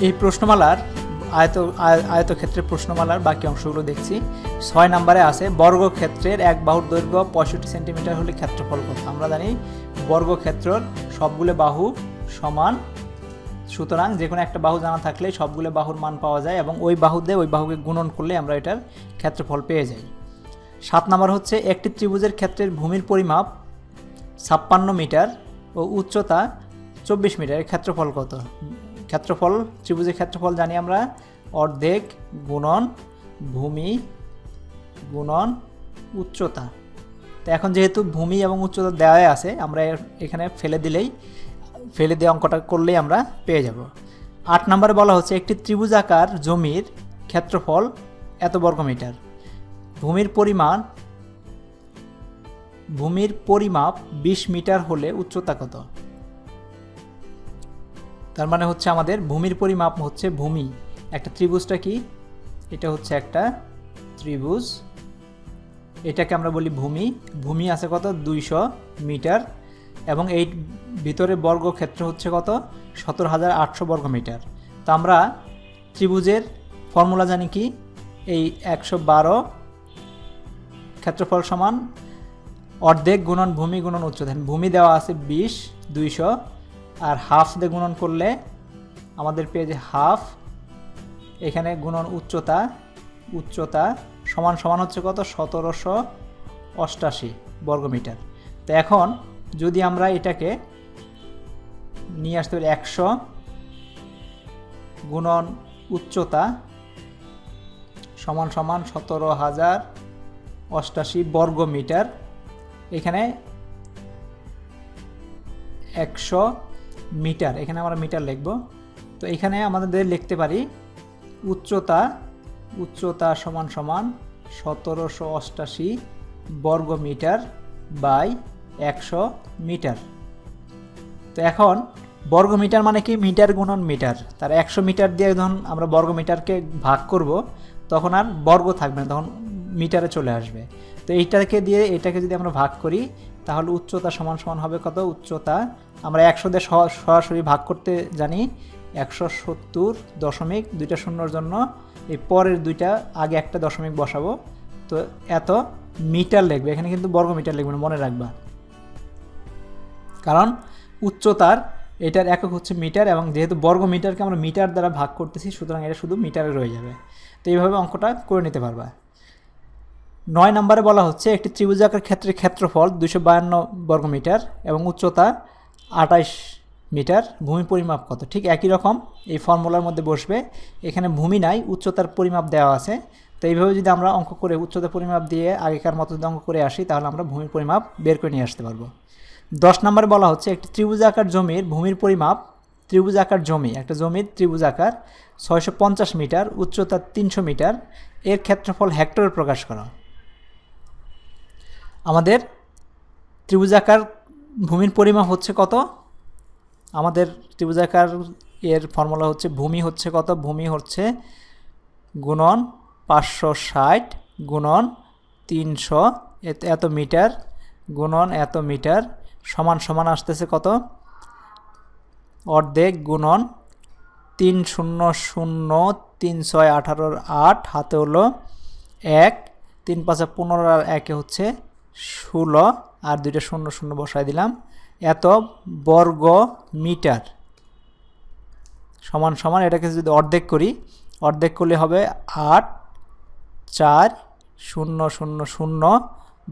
এই প্রশ্নমালার আয়ত, আয়- আয়তক্ষেত্রের প্রশ্নমালার বাকি অংশগুলো দেখছি। ছয় নম্বরে আছে, বর্গক্ষেত্রের এক বাহুর দৈর্ঘ্য পঁয়ষট্টি সেন্টিমিটার হলে ক্ষেত্রফল কত? আমরা জানি বর্গক্ষেত্রর সবগুলো বাহু সমান, সুতরাং যে কোনো একটা বাহু জানা থাকলে সবগুলো বাহুর মান পাওয়া যায় এবং ওই বাহু দিয়ে ওই বাহুকে গুণন করলে আমরা এটার ক্ষেত্রফল পেয়ে যাই। সাত নম্বর হচ্ছে, একটি ত্রিভুজের ক্ষেত্রের ভূমির পরিমাপ ছাপ্পান্ন মিটার ও উচ্চতা চব্বিশ মিটার, এর ক্ষেত্রফল কত? ক্ষেত্রফল, ত্রিভুজের ক্ষেত্রফল জানি আমরা, অর্ধেক গুণন ভূমি গুণন উচ্চতা। তো এখন যেহেতু ভূমি এবং উচ্চতা দেওয়াই আছে, আমরা এখানে ফেলে দিলেই, ফেলে দিয়ে অঙ্কটা করলেই আমরা পেয়ে যাব। আট নম্বরে বলা হচ্ছে, একটি ত্রিভুজাকার জমির ক্ষেত্রফল এত বর্গমিটার। ভূমির পরিমাণ, ভূমির পরিমাপ বিশ মিটার হলে উচ্চতা কত? তার মানে হচ্ছে আমাদের ভূমির পরিমাপ হচ্ছে ভূমি। একটা ত্রিভুজটা কি? এটা হচ্ছে একটা ত্রিভুজ। এটাকে আমরা বলি ভূমি। ভূমি আছে কত? দুইশো মিটার। এবং এই ভিতরে বর্গক্ষেত্র হচ্ছে কত? সতেরো হাজার আটশো বর্গ মিটার তো আমরা ত্রিভুজের ফর্মুলা জানি কি? এই একশো বারো ক্ষেত্রফল সমান অর্ধেক গুণন ভূমি গুণন উচ্চতা। ভূমি দেওয়া আছে বিশ, দুইশো আর হাফ দিয়ে গুণন করলে আমাদের পেয়ে যে হাফ এখানে গুণন উচ্চতা উচ্চতা সমান সমান হচ্ছে কত? সতেরোশো অষ্টাশি বর্গমিটার। তো এখন যদি আমরা এটাকে নিয়ে আসতে পারি একশো গুণন উচ্চতা সমান সমান সতেরো হাজার অষ্টাশি বর্গ মিটার এখানে একশো মিটার, এখানে আমরা মিটার লিখব। তো এখানে আমাদের লিখতে পারি উচ্চতা উচ্চতা সমান সমান সতেরোশো অষ্টাশি বর্গ মিটার বাই একশো মিটার। তো এখন বর্গ মিটার মানে কি? মিটার গুণন মিটার। তার একশো মিটার দিয়ে যখন আমরা বর্গ মিটারকে ভাগ করব, তখন আর বর্গ থাকবে না, তখন মিটারে চলে আসবে। তো এইটাকে দিয়ে এটাকে যদি আমরা ভাগ করি তাহলে উচ্চতা সমান সমান হবে কত? উচ্চতা আমরা একশো দিয়ে সরাসরি ভাগ করতে জানি একশো সত্তর দশমিক দুইটা শূন্যর জন্য। এই পরের দুইটা আগে একটা দশমিক বসাবো। তো এত মিটার লিখবে। এখানে কিন্তু বর্গ মিটার লিখবে না, মনে রাখবা। কারণ উচ্চতার এটার একক হচ্ছে মিটার এবং যেহেতু বর্গ মিটারকে আমরা মিটার দ্বারা ভাগ করতেছি সুতরাং এটা শুধু মিটারে রয়ে যাবে। তো এইভাবে অঙ্কটা করে নিতে পারবা। নয় নম্বরে বলা হচ্ছে, একটি ত্রিভুজাকার ক্ষেত্রের ক্ষেত্রফল দুশো বায়ান্ন বর্গমিটার এবং উচ্চতা আঠাইশ মিটার, ভূমি পরিমাপ কত? ঠিক একই রকম এই ফর্মুলার মধ্যে বসবে। এখানে ভূমি নাই, উচ্চতার পরিমাপ দেওয়া আছে। তো এইভাবে যদি আমরা অঙ্ক করে উচ্চতা পরিমাপ দিয়ে আগেকার মতো যদি অঙ্ক করে আসি, তাহলে আমরা ভূমির পরিমাপ বের করে নিয়ে আসতে পারব। দশ নম্বরে বলা হচ্ছে, একটি ত্রিভুজাকার জমির ভূমির পরিমাপ ত্রিভুজাকার জমি, একটা জমির ত্রিভুজাকার ছয়শো পঞ্চাশ মিটার, উচ্চতা তিনশো মিটার, এর ক্ষেত্রফল হেক্টরে প্রকাশ করা। আমাদের ত্রিভুজাকার ভূমির পরিমাপ হচ্ছে কত? আমাদের ত্রিভুজাকার এর ফর্মুলা হচ্ছে ভূমি হচ্ছে কত? ভূমি হচ্ছে গুণন পাঁচশো ষাট গুণন তিনশো। এত মিটার গুণন এত মিটার সমান সমান আসতেছে কত? অর্ধেক গুণন তিন শূন্য শূন্য তিন ছয় আঠারোর আট, হাতে হলো এক, তিন পাঁচে পনেরো আর একে হচ্ছে ষোলো আর দুইটা শূন্য শূন্য বসাই দিলাম। এত বর্গ মিটার। সমান সমান এটাকে যদি অর্ধেক করি, অর্ধেক করলে হবে আট, চার, শূন্য শূন্য শূন্য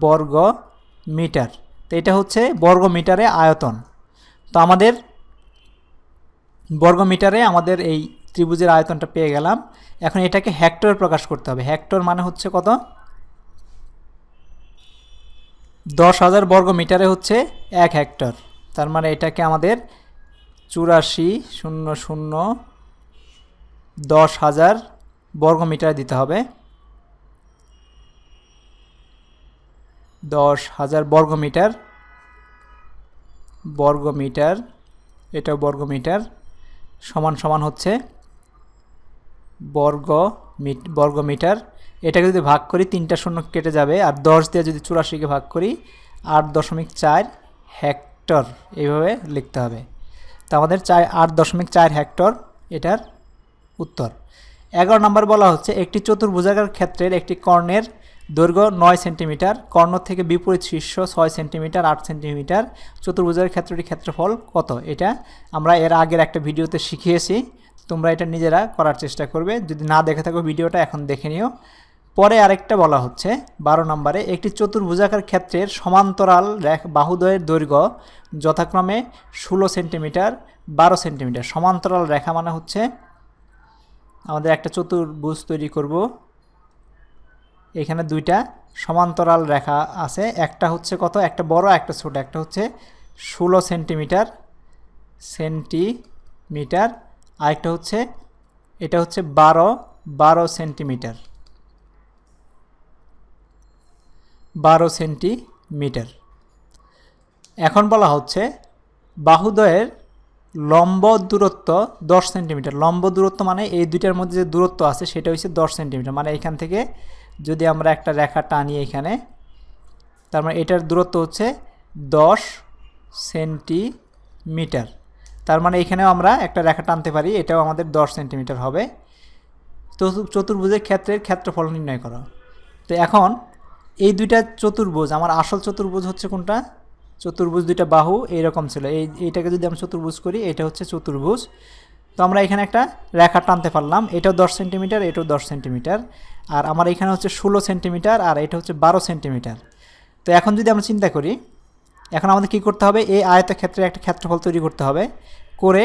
বর্গ মিটার। তো এটা হচ্ছে বর্গ মিটারে আয়তন। তো আমাদের বর্গ মিটারে আমাদের এই ত্রিভুজের আয়তনটা পেয়ে গেলাম। এখন এটাকে হেক্টর প্রকাশ করতে হবে। হেক্টর মানে হচ্ছে কত? দশ হাজার বর্গ মিটারে হচ্ছে এক হেক্টর। তার মানে এটাকে আমাদের চুরাশি শূন্য শূন্য দশ হাজার বর্গ মিটার দিতে হবে। দশ হাজার বর্গ মিটার বর্গ মিটার এটাও বর্গ মিটার সমান সমান হচ্ছে বর্গ মিট বর্গ মিটার এটাকে যদি ভাগ করি, তিনটা শূন্য কেটে যাবে। আর দশ দিয়ে যদি চুরাশিকে ভাগ করি, আট দশমিক চার হেক্টর এইভাবে লিখতে হবে। তো আমাদের চার, আট দশমিক চার হেক্টর এটার উত্তর। এগারো নম্বর বলা হচ্ছে, একটি চতুর্ভুজাকার ক্ষেত্রের একটি কর্ণের দৈর্ঘ্য নয় সেন্টিমিটার, কর্ণ থেকে বিপরীত শীর্ষ ছয় সেন্টিমিটার, আট সেন্টিমিটার। চতুর্ভুজাকার ক্ষেত্রটি ক্ষেত্রফল কত? এটা আমরা এর আগের একটা ভিডিওতে শিখিয়েছি। তোমরা এটা নিজেরা করার চেষ্টা করবে। যদি না দেখে থাকো ভিডিওটা, এখন দেখে নিও। পরে আরেকটা বলা হচ্ছে, বারো নম্বরে, একটি চতুর্ভুজাকার ক্ষেত্রের সমান্তরাল রেখ বাহুদ্বয়ের দৈর্ঘ্য যথাক্রমে ষোলো সেন্টিমিটার, বারো সেন্টিমিটার। সমান্তরাল রেখা মানে হচ্ছে, আমাদের একটা চতুর্ভুজ তৈরি করব। এখানে দুইটা সমান্তরাল রেখা আছে, একটা হচ্ছে কত? একটা বড়, একটা ছোট। একটা হচ্ছে ষোলো সেন্টিমিটার সেন্টিমিটার। আরেকটা হচ্ছে, এটা হচ্ছে বারো বারো সেন্টিমিটার। বারো সেন্টিমিটার। এখন বলা হচ্ছে বাহুদয়ের লম্ব দূরত্ব দশ সেন্টিমিটার। লম্ব দূরত্ব মানে এই দুইটার মধ্যে যে দূরত্ব আছে সেটা হচ্ছে দশ সেন্টিমিটার। মানে এখান থেকে যদি আমরা একটা রেখা টানি এখানে, তার মানে এটার দূরত্ব হচ্ছে দশ সেন্টিমিটার। তার মানে এখানেও আমরা একটা রেখা টানতে পারি, এটাও আমাদের দশ সেন্টিমিটার হবে। তো চতুর্ভুজের ক্ষেত্রের ক্ষেত্রফল নির্ণয় করা। তো এখন এই দুইটা চতুর্ভুজ, আমার আসল চতুর্ভুজ হচ্ছে কোনটা? চতুর্ভুজ দুইটা বাহু, এইরকম ছিল। এই, এইটাকে যদি আমি চতুর্ভুজ করি, এটা হচ্ছে চতুর্ভুজ। তো আমরা এখানে একটা রেখা টানতে পারলাম। এটাও দশ সেন্টিমিটার, এটাও দশ সেন্টিমিটার। আর আমার এখানে হচ্ছে ষোলো সেন্টিমিটার, আর এটা হচ্ছে বারো সেন্টিমিটার। তো এখন যদি আমরা চিন্তা করি, এখন আমাদের কী করতে হবে? এই আয়তক্ষেত্রে একটা ক্ষেত্রফল তৈরি করতে হবে। করে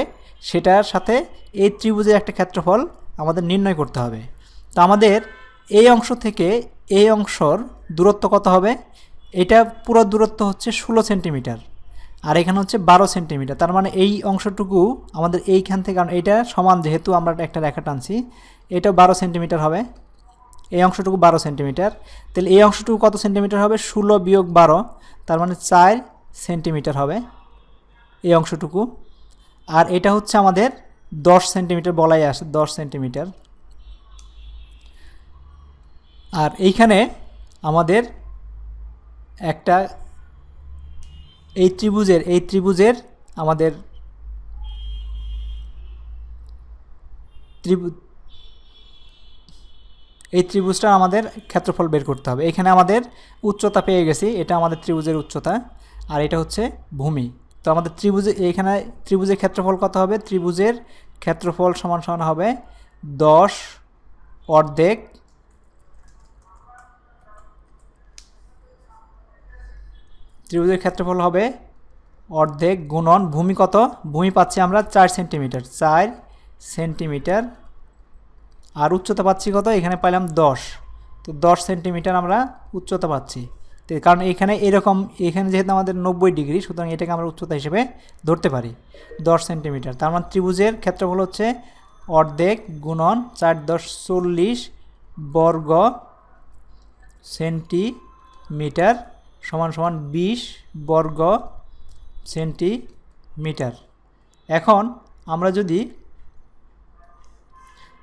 সেটার সাথে এই ত্রিভুজের একটা ক্ষেত্রফল আমাদের নির্ণয় করতে হবে। তো আমাদের এই অংশ থেকে এই অংশর দূরত্ব কত হবে? এটা পুরো দূরত্ব হচ্ছে ষোলো সেন্টিমিটার। আর এখানে হচ্ছে বারো সেন্টিমিটার। তার মানে এই অংশটুকু আমাদের এইখান থেকে, কারণ এইটা সমান যেহেতু আমরা একটা রেখা টানছি, এটা বারো সেন্টিমিটার হবে। এই অংশটুকু বারো সেন্টিমিটার। তাহলে এই অংশটুকু কত সেন্টিমিটার হবে? ষোলো বিয়োগ বারো, তার মানে চার সেন্টিমিটার হবে এই অংশটুকু। আর এটা হচ্ছে আমাদের দশ সেন্টিমিটার বলাই আসে, দশ সেন্টিমিটার। আর এইখানে আমাদের একটা এই ত্রিভুজের এই ত্রিভুজের আমাদের ত্রিভু, এই ত্রিভুজটা আমাদের ক্ষেত্রফল বের করতে হবে। এখানে আমাদের উচ্চতা পেয়ে গেছি, এটা আমাদের ত্রিভুজের উচ্চতা, আর এটা হচ্ছে ভূমি। তো আমাদের ত্রিভুজে এখানে ত্রিভুজের ক্ষেত্রফল কত হবে? ত্রিভুজের ক্ষেত্রফল সমান সমান হবে দশ অর্ধেক ত্রিভুজের ক্ষেত্রফল হবে অর্ধেক গুণন ভূমি কত? ভূমি পাচ্ছি আমরা চার সেন্টিমিটার। চার সেন্টিমিটার। আর উচ্চতা পাচ্ছি কত? এখানে পাইলাম দশ। তো দশ সেন্টিমিটার আমরা উচ্চতা পাচ্ছি। তো কারণ এখানে এরকম, এখানে যেহেতু আমাদের নব্বই ডিগ্রি, সুতরাং এটাকে আমরা উচ্চতা হিসেবে ধরতে পারি। দশ সেন্টিমিটার। তার মানে ত্রিভুজের ক্ষেত্রফল হচ্ছে অর্ধেক গুণন চার দশ চল্লিশ বর্গ সেন্টিমিটার। সমান সমান বিশ বর্গ সেন্টিমিটার। এখন আমরা যদি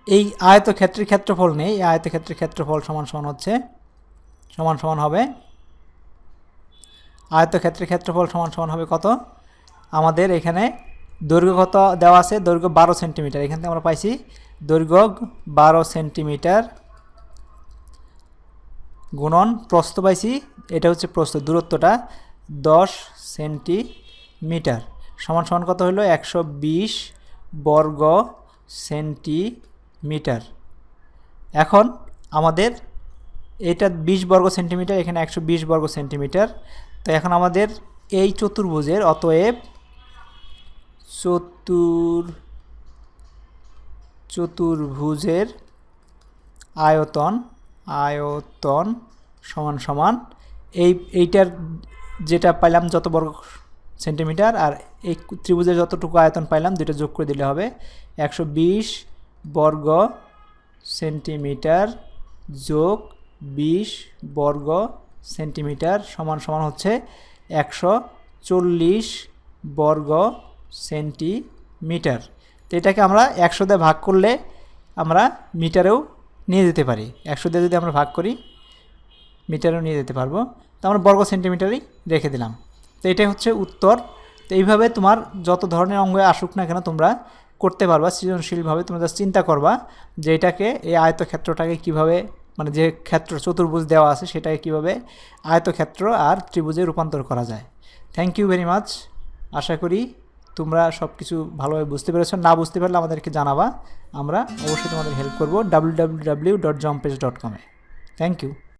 এই আয়তক্ষেত্রের ক্ষেত্রফল নেই, এই আয়তক্ষেত্রের ক্ষেত্রফল সমান সমান হচ্ছে, সমান সমান হবে, আয়তক্ষেত্রের ক্ষেত্রফল সমান সমান হবে কত? আমাদের এখানে দৈর্ঘ্য কত দেওয়া আছে? দৈর্ঘ্য বারো সেন্টিমিটার। এখান আমরা পাইছি দৈর্ঘ্য বারো সেন্টিমিটার গুণন প্রস্থ পাইছি এটা হচ্ছে প্রস্থ, দূরত্বটা দশ সেন্টিমিটার। সমান সমান কত হলো? একশো বিশ বর্গ সেন্টিমিটার। এখন আমাদের এটা বিশ বর্গ সেন্টিমিটার, এখানে একশো বিশ বর্গ সেন্টিমিটার। তো এখন আমাদের এই চতুর্ভুজের অতএব চতুর, চতুর্ভুজের আয়তন আয়তন সমান সমান এই, এইটার যেটা পাইলাম যত বর্গ সেন্টিমিটার আর এই ত্রিভুজের যতটুকু আয়তন পাইলাম দুটো যোগ করে দিলে হবে একশো বিশ বর্গ সেন্টিমিটার যোগ বিশ বর্গ সেন্টিমিটার সমান সমান হচ্ছে একশো চল্লিশ বর্গ সেন্টিমিটার। তো এটাকে আমরা একশো দিয়ে ভাগ করলে আমরা মিটারেও নিয়ে যেতে পারি। একশো দিয়ে যদি আমরা ভাগ করি মিটারেও নিয়ে যেতে পারব। তো আমরা বর্গ সেন্টিমিটারই রেখে দিলাম। তো এটাই হচ্ছে উত্তর। তো এইভাবে তোমার যত ধরনের অঙ্গ আসুক না কেন তোমরা করতে পারবা, সৃজনশীলভাবে তোমরা জাস্ট চিন্তা করবা যে এটাকে, এই আয়তক্ষেত্রটাকে কীভাবে মানে যে ক্ষেত্র, চতুর্ভুজ দেওয়া আছে সেটাকে কীভাবে আয়তক্ষেত্র আর ত্রিভুজে রূপান্তর করা যায়। থ্যাংক ইউ ভেরি মাচ আশা করি তোমরা সব কিছু ভালোভাবে বুঝতে পেরেছ। না বুঝতে পারলে আমাদেরকে জানাবা। আমরা অবশ্যই তোমাদের হেল্প করব। W W W dot জম্পেজ dot কমে থ্যাংক ইউ